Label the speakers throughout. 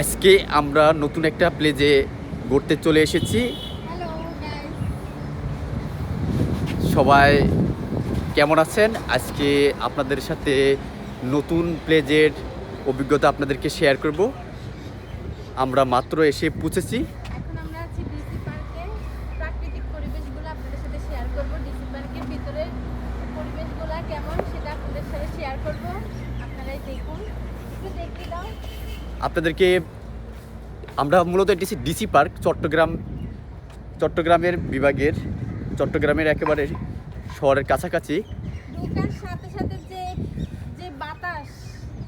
Speaker 1: আজকে আমরা নতুন একটা প্লেজে ঘুরতে চলে এসেছি। সবাই কেমন আছেন? আজকে আপনাদের সাথে নতুন প্লেজের অভিজ্ঞতা আপনাদেরকে শেয়ার করব। আমরা মাত্র এসে পৌঁছেছি।
Speaker 2: কেমন সেটা আপনাদের সাথে শেয়ার করব। আপনারাই দেখুন। একটু দেখতে দাও।
Speaker 1: আপনাদেরকে আমরা মূলত এটি ডিসি পার্ক চট্টগ্রাম চট্টগ্রামের বিভাগের চট্টগ্রামের একেবারে শহরের কাছাকাছি।
Speaker 2: ঢোকার সাথে সাথে যে যে বাতাস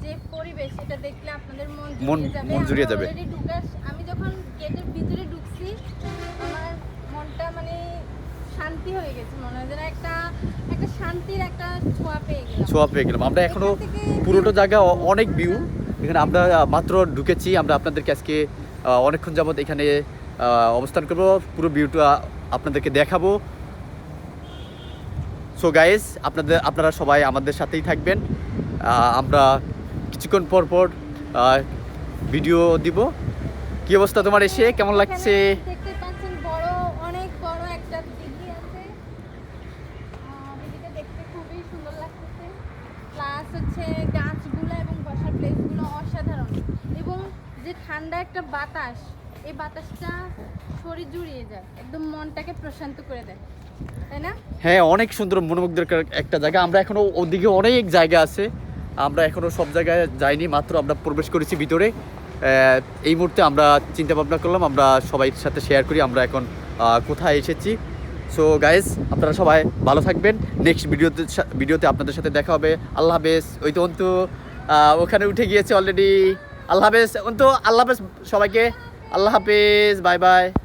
Speaker 2: যে পরিবেশ সেটা দেখলে আপনাদের মন জুড়িয়ে যাবে। আমি যখন গেটের ভিতরে ঢুকছি আমার মনটা মানে শান্তি হয়ে গেছে। মনে হয় যেন একটা একটা শান্তির একটা ছোঁয়া পেয়ে গেলাম।
Speaker 1: ছোঁয়া পেয়ে গেলাম। আমরা এখান পুরোটা জায়গা অনেক ভিউ এখানে আমরা মাত্র ঢুকেছি। আমরা আপনাদেরকে আজকে অনেকক্ষণ যাবত এখানে অবস্থান করব। পুরো ভিউটা আপনাদেরকে দেখাবো। সো গাইস আপনাদের আপনারা সবাই আমাদের সাথেই থাকবেন। আমরা কিছুক্ষণ পর পর ভিডিও দিব। কি অবস্থা তোমার এসে? কেমন লাগছে?
Speaker 2: যে ঠান্ডা একটা বাতাস, এই বাতাসটা শরীর জুড়িয়ে যায়, একদম মনটাকে প্রশান্ত করে দেয়
Speaker 1: হ্যাঁ অনেক সুন্দর মনোমুগ্ধকর একটা জায়গা। আমরা এখনও ওদিকে অনেক জায়গা আছে, আমরা এখনও সব জায়গায় যাইনি, মাত্র আমরা প্রবেশ করেছি ভিতরে। এই মুহূর্তে আমরা চিন্তা ভাবনা করলাম, আমরা সবাই সাথে শেয়ার করি, আমরা এখন কোথায় এসেছি। সো গাইজ আপনারা সবাই ভালো থাকবেন। নেক্সট ভিডিওতে ভিডিওতে আপনাদের সাথে দেখা হবে। আল্লাহ হাফেজ। ওই তো অন্তু ওখানে উঠে গিয়েছে অলরেডি আল্লাহ হাফেজ। তো আল্লাহ হাফেজ সবাইকে। আল্লাহ হাফেজ বাই বাই।